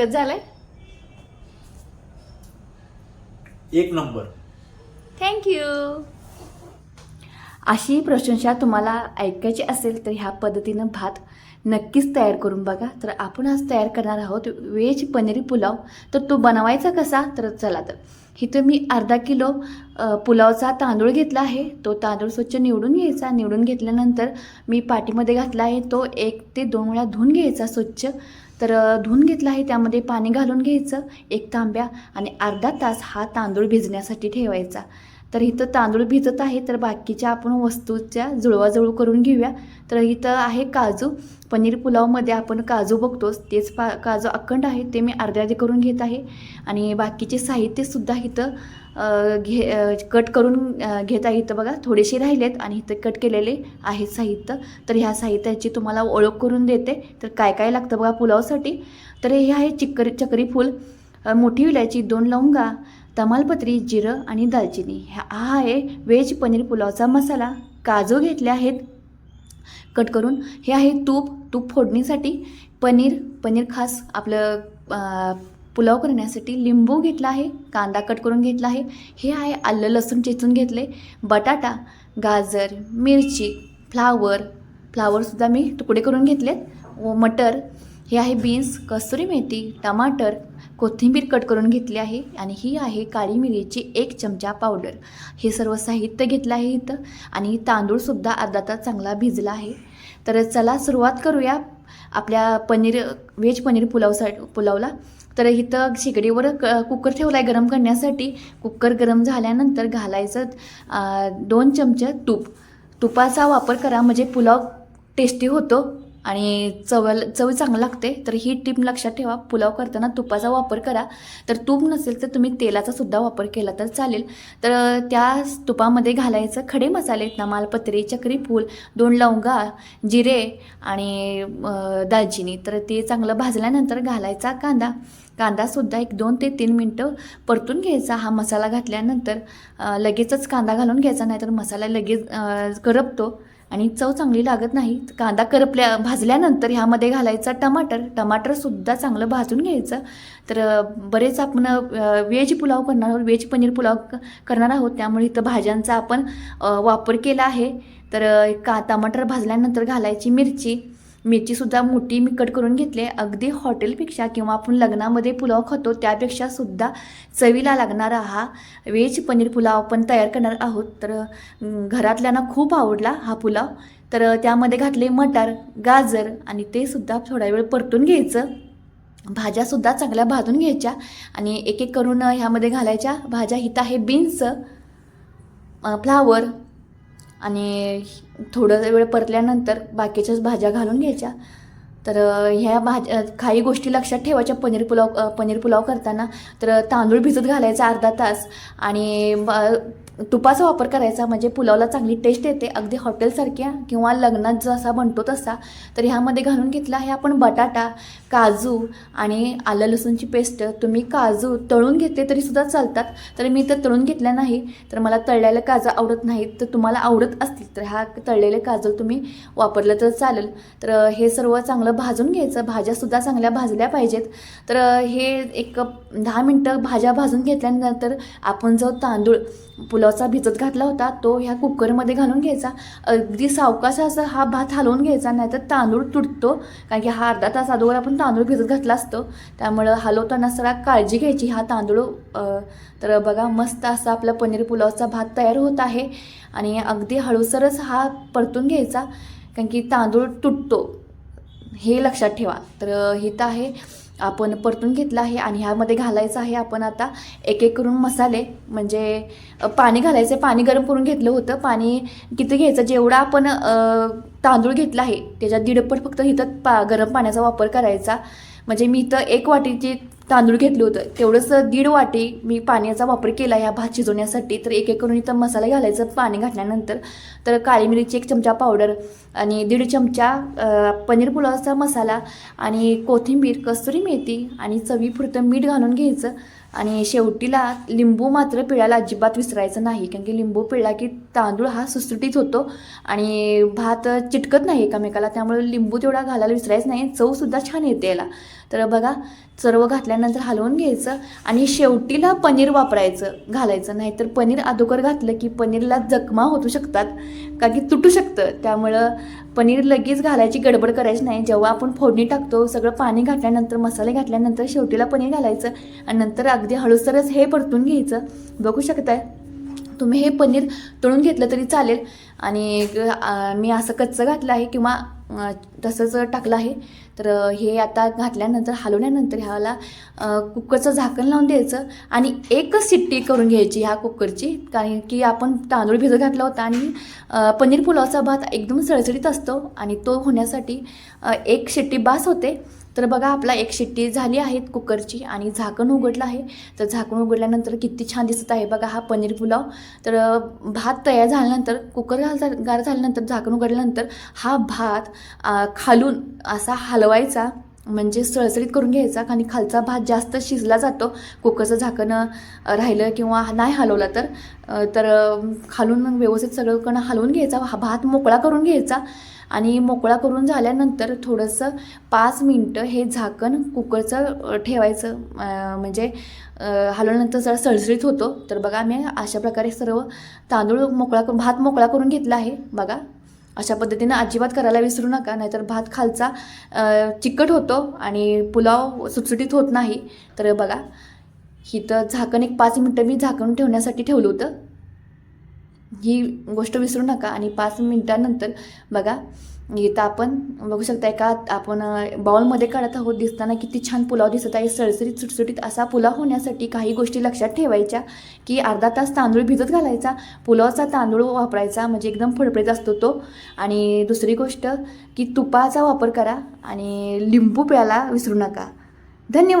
कसं झालंय? एक नंबर. थँक्यू अशी प्रशंसा तुम्हाला ऐकायची असेल तर ह्या पद्धतीनं भात नक्कीच तयार करून बघा. तर आपण आज तयार करणार आहोत व्हेज पनीर पुलाव. तर तो बनवायचा कसा? तर चला तर. इथं मी अर्धा किलो पुलावचा तांदूळ घेतला आहे. तो तांदूळ स्वच्छ निवडून घ्यायचा. निवडून घेतल्यानंतर मी पाठीमध्ये घातला आहे. तो एक ते दोन वेळा धुवून घ्यायचा स्वच्छ. तर धुवून घेतला आहे त्यामध्ये पाणी घालून घ्यायचं एक तांब्या आणि अर्धा तास हा तांदूळ भिजण्यासाठी ठेवायचा. तर इथं तांदूळ भिजत आहे तर बाकीच्या आपण वस्तूच्या जुळवाजुळव करून घेऊया. तर इथं आहे काजू. पनीर पुलावमध्ये आपण काजू बघतोच तेच पा काजू अखंड आहे ते मी अर्धे अर्धे करून घेत आहे. आणि बाकीचे साहित्यसुद्धा इथं घे कट करून घेत आहे इथं बघा. थोडेसे राहिलेत आणि इथं कट केलेले आहेत साहित्य. तर ह्या साहित्याची तुम्हाला ओळख करून देते. तर काय काय लागतं बघा पुलावसाठी? तर हे आहे चिकरी चक्री फूल. मोठी विलायची दोन लवंगा तमालपत्री जिरं आणि दालचिनी. हा हा आहे व्हेज पनीर पुलावचा मसाला. काजू घेतले आहेत. कट करून हे आहे तूप. तूप फोडणीसाठी पनीर. पनीर खास आपलं पुलाव करण्यासाठी लिंबू घेतला आहे. कांदा कट करून घेतला आहे. हे आहे आलं लसूण चेचून घेतले. बटाटा गाजर मिरची फ्लावर. फ्लावरसुद्धा मी तुकडे करून घेतलेत. व मटर. हे आहे बीन्स कसुरी मेथी टमाटर कोथिंबीर कट करून घेतली आहे आणि ही आहे काळी मिरीची एक चमचा पावडर हे सर्व साहित्य घेतलं आहे इथं आणि तांदूळसुद्धा अर्धा तास चांगला भिजला आहे. तर चला सुरुवात करूया. आपल्या पनीर व्हेज पनीर पुलावसाठी पुलावला. तर इथं शेगडीवर क कुकर ठेवला आहे गरम करण्यासाठी. कुकर गरम झाल्यानंतर घालायचं दोन चमचे तूप. तुपाचा वापर करा म्हणजे पुलाव टेस्टी होतो. आणि चव चव चांगलं लागते तर ही टीप लक्षात ठेवा. पुलाव करताना तुपाचा वापर करा. तर तूप नसेल तर तुम्ही तेलाचा सुद्धा वापर केला तर चालेल. तर त्या तुपामध्ये घालायचं खडे मसाले तमालपत्री चक्री फूल दोन लवंगा जिरे आणि दालचिनी. तर ते चांगलं भाजल्यानंतर घालायचा कांदा. कांदासुद्धा एक दोन ते तीन मिनटं परतून घ्यायचा. हा मसाला घातल्यानंतर लगेचच कांदा घालून घ्यायचा नाहीतर मसाला लगेच करपतो. आणि चव चांगली लागत नाही कांदा करपल्या भाजल्यानंतर ह्यामध्ये घालायचा टमाटर. टमाटरसुद्धा चांगलं भाजून घ्यायचं. तर बरेच आपण वेज व्हेज पुलाव करणार आहोत व्हेज पनीर पुलाव करणार आहोत. त्यामुळे इथं भाज्यांचा आपण वापर केला आहे. तर का टमाटर भाजल्यानंतर घालायची मिरची. मिरचीसुद्धा मोठी मी कट करून घेतली आहे. अगदी हॉटेलपेक्षा किंवा आपण लग्नामध्ये पुलाव खातो त्यापेक्षा सुद्धा चवीला लागणारा हा व्हेज पनीर पुलाव आपण तयार करणार आहोत. तर घरातल्यांना खूप आवडला हा पुलाव. तर त्यामध्ये घातले मटार गाजर आणि ते सुद्धा थोडा वेळ परतून घ्यायचं. भाज्यासुद्धा चांगल्या भाजून घ्यायच्या आणि एक एक करून ह्यामध्ये घालायच्या. भाज्या हिथं आहे बीन्स फ्लावर आणि थोडं वेळ परतल्यानंतर बाकीच्याच भाज्या घालून घ्यायच्या. तर ह्या भाज्या काही गोष्टी लक्षात ठेवायच्या. पनीर पुलाव पनीर पुलाव करताना. तर तांदूळ भिजत घालायचा अर्धा तास. आणि ब- तुपाचा वापर करायचा म्हणजे पुलावला चांगली टेस्ट येते अगदी हॉटेलसारख्या किंवा लग्नात जसा बनतो तसा तर ह्यामध्ये घालून घेतला आहे आपण बटाटा काजू आणि आलं लसूणची पेस्ट तुम्ही काजू तळून घेतले तरीसुद्धा चालतात तर मी तर तळून घेतल्या नाही तर मला तळलेलं काजू आवडत नाहीत तर तुम्हाला आवडत असतील तर ह्या तळलेले काजू तुम्ही वापरलं तर चालेल. तर हे सर्व चांगलं भाजून घ्यायचं भाज्यासुद्धा चांगल्या भाजल्या पाहिजेत. तर हे एक दहा मिनटं भाज्या भाजून घेतल्यानंतर आपण जो तांदूळ पुलावचा भिजत घातला होता तो ह्या कुकरमध्ये घालून घ्यायचा. अगदी सावकाश असं हा भात हलवून घ्यायचा नाहीतर तांदूळ तुटतो कारण की हा अर्धा तास अगोदर आपण तांदूळ भिजत घातला असतो. त्यामुळं हलवताना सगळा काळजी घ्यायची हा तांदूळ तर बघा मस्त असा आपला पनीर पुलावचा भात तयार होत आहे. आणि अगदी हळूसरच हा परतून घ्यायचा कारण की तांदूळ तुटतो. हे लक्षात ठेवा. तर हिथं आहे. आपण परतून घेतलं आहे आणि ह्यामध्ये घालायचं आहे आपण आता एक एक करून मसाले. म्हणजे पाणी घालायचं पाणी गरम करून घेतलं होतं. पाणी किती घ्यायचं? जेवढा आपण तांदूळ घेतला आहे त्याच्यात दीडपट फक्त इथं पा गरम पाण्याचा वापर करायचा. म्हणजे मी इथं एक वाटीची तांदूळ घेतलं होतं तेवढंच दीड वाटी मी पाण्याचा वापर केला ह्या भात शिजवण्यासाठी. तर एक एक करून इथं मसाला घालायचं पाणी घातल्यानंतर. तर काळी मिरीची एक चमचा पावडर आणि दीड चमचा पनीर पुलावचा मसाला आणि कोथिंबीर कसुरी मेथी आणि चवीपुरतं मीठ घालून घ्यायचं. आणि शेवटीला लिंबू मात्र पिळायला अजिबात विसरायचं नाही कारण की लिंबू पिळला की तांदूळ हा सुसुटीत होतो आणि भात चिटकत नाही एकामेकाला त्यामुळे लिंबू तेवढा घालायला विसरायचं नाही. चवसुद्धा छान येते याला. तर बघा सर्व घातल्यानंतर हलवून घ्यायचं आणि शेवटीला पनीर वापरायचं घालायचं. नाहीतर पनीर अदोकर घातलं की पनीरला जखमा होऊ शकतात का की तुटू शकतं. त्यामुळं पनीर लगेच घालायची गडबड करायची नाही. जेव्हा आपण फोडणी टाकतो सगळं पाणी घातल्यानंतर मसाले घातल्यानंतर शेवटीला पनीर घालायचं आणि नंतर अगदी हळूसरच हे परतून घ्यायचं. बघू शकताय? तुम्ही हे पनीर तळून घेतलं तरी चालेल. आणि मी असं कच्चं घातलं आहे किंवा तसंच टाकलं आहे. तर हे आता घातल्यानंतर हलवल्यानंतर ह्याला कुकरचं झाकण लावून द्यायचं आणि एकच शिट्टी करून घ्यायची ह्या कुकरची. कारण की आपण तांदूळ भिजत घातला होता आणि पनीर पुलावचा भात एकदम सळसळीत असतो आणि तो होण्यासाठी एक शिट्टी बास होते. तर बघा आपला एक शिट्टी झाली आहे कुकरची आणि झाकण उघडलं आहे. तर झाकण उघडल्यानंतर किती छान दिसत आहे बघा हा पनीर पुलाव. तर भात तयार झाल्यानंतर कुकर गार झाल्यानंतर झाकण उघडल्यानंतर हा भात खालून असा हलवायचा म्हणजे सळसळीत करून घ्यायचा आणि खालचा भात जास्त शिजला जातो कुकरचं झाकणं राहिलं किंवा नाही हलवलं तर तर खालून व्यवस्थित सगळं हलवून घ्यायचा हा भात मोकळा करून घ्यायचा आणि मोकळा करून झाल्यानंतर थोडंसं पाच मिनटं हे झाकण कुकरचं ठेवायचं म्हणजे हलवल्यानंतर जरा सळसळीत होतो. तर बघा मी अशा प्रकारे सर्व तांदूळ मोकळा करून भात मोकळा करून घेतला आहे बघा. अशा पद्धतीनं अजिबात करायला विसरू नका नाहीतर भात खालचा चिकट होतो आणि पुलाव सुटसुटीत होत नाही. तर बघा हिथं झाकण एक पाच मिनटं मी झाकण ठेवण्यासाठी ठेवलं होतं. ही गोष्ट विसरू नका आणि पाच मिनटानंतर बघा इथं आपण बघू शकता एका आपण बॉलमध्ये बाउलमध्ये काढत आहोत दिसताना किती छान पुलाव दिसत आहे. सळसरीत सुटसुटीत असा पुलाव होण्यासाठी काही गोष्टी लक्षात ठेवायच्या की अर्धा तास तांदूळ भिजत घालायचा पुलावचा तांदूळ वापरायचा म्हणजे एकदम फडफडीत असतो तो. आणि दुसरी गोष्ट की तुपाचा वापर करा आणि लिंबू प्याला विसरू नका. धन्यवाद.